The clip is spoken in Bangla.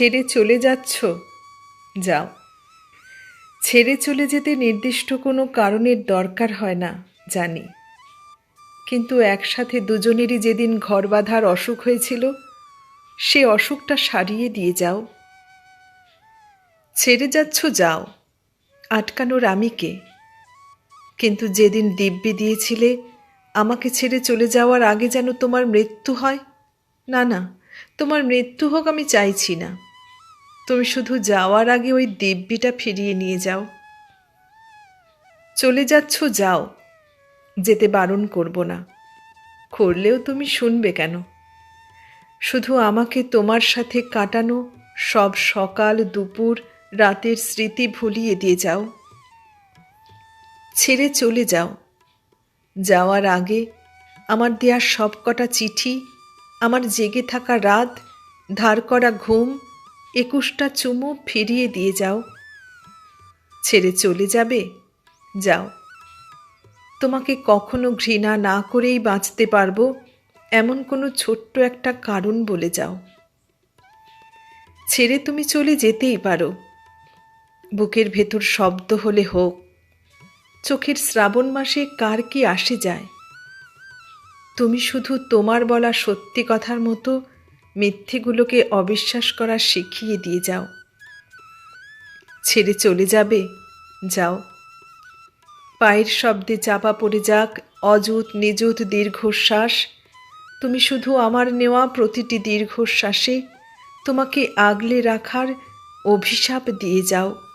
ছেড়ে চলে যাচ্ছ? যাও। ছেড়ে চলে যেতে নির্দিষ্ট কোনো কারণের দরকার হয় না, জানি। কিন্তু একসাথে দুজনেরই যেদিন ঘর বাঁধার অসুখ হয়েছিল, সে অসুখটা সারিয়ে দিয়ে যাও। ছেড়ে যাচ্ছ, যাও। আটকানোর আমি কে? কিন্তু যেদিন দিব্যি দিয়েছিলে, আমাকে ছেড়ে চলে যাওয়ার আগে যেন তোমার মৃত্যু হয়? না না, তোমার মৃত্যু হোক আমি চাইছি না। তুমি শুধু যাওয়ার আগে ওই দিব্যিটা ফিরিয়ে নিয়ে যাও। চলে যাচ্ছ, যাও। যেতে বারণ করব না। করলেও তুমি শুনবে কেন? শুধু আমাকে তোমার সাথে কাটানো, সব সকাল, দুপুর, রাতের স্মৃতি ভুলিয়ে দিয়ে যাও। ছেড়ে চলে যাও। যাওয়ার আগে আমার দেয়া সব কটা চিঠি, আমার জেগে থাকা রাত, ধার করা ঘুম একুশটা চুমু ফিরিয়ে দিয়ে যাও। ছেড়ে চলে যাবে? যাও। তোমাকে কখনো ঘৃণা না করেই বাঁচতে পারব, এমন কোনো ছোট্ট একটা কারণ বলে যাও। ছেড়ে তুমি চলে যেতেই পারো। বুকের ভেতর শব্দ হলে হোক, চোখের শ্রাবণ মাসে কার কি আসে যায়? তুমি শুধু তোমার বলা সত্যি কথার মতো মিথ্যেগুলোকে অবিশ্বাস করা শিখিয়ে দিয়ে যাও। ছেড়ে চলে যাবে, যাও। পায়ের শব্দে চাপা পড়ে যাক, অযুত নিযুত দীর্ঘশ্বাস। তুমি শুধু আমার নেওয়া প্রতিটি দীর্ঘশ্বাসে তোমাকে আগলে রাখার অভিশাপ দিয়ে যাও।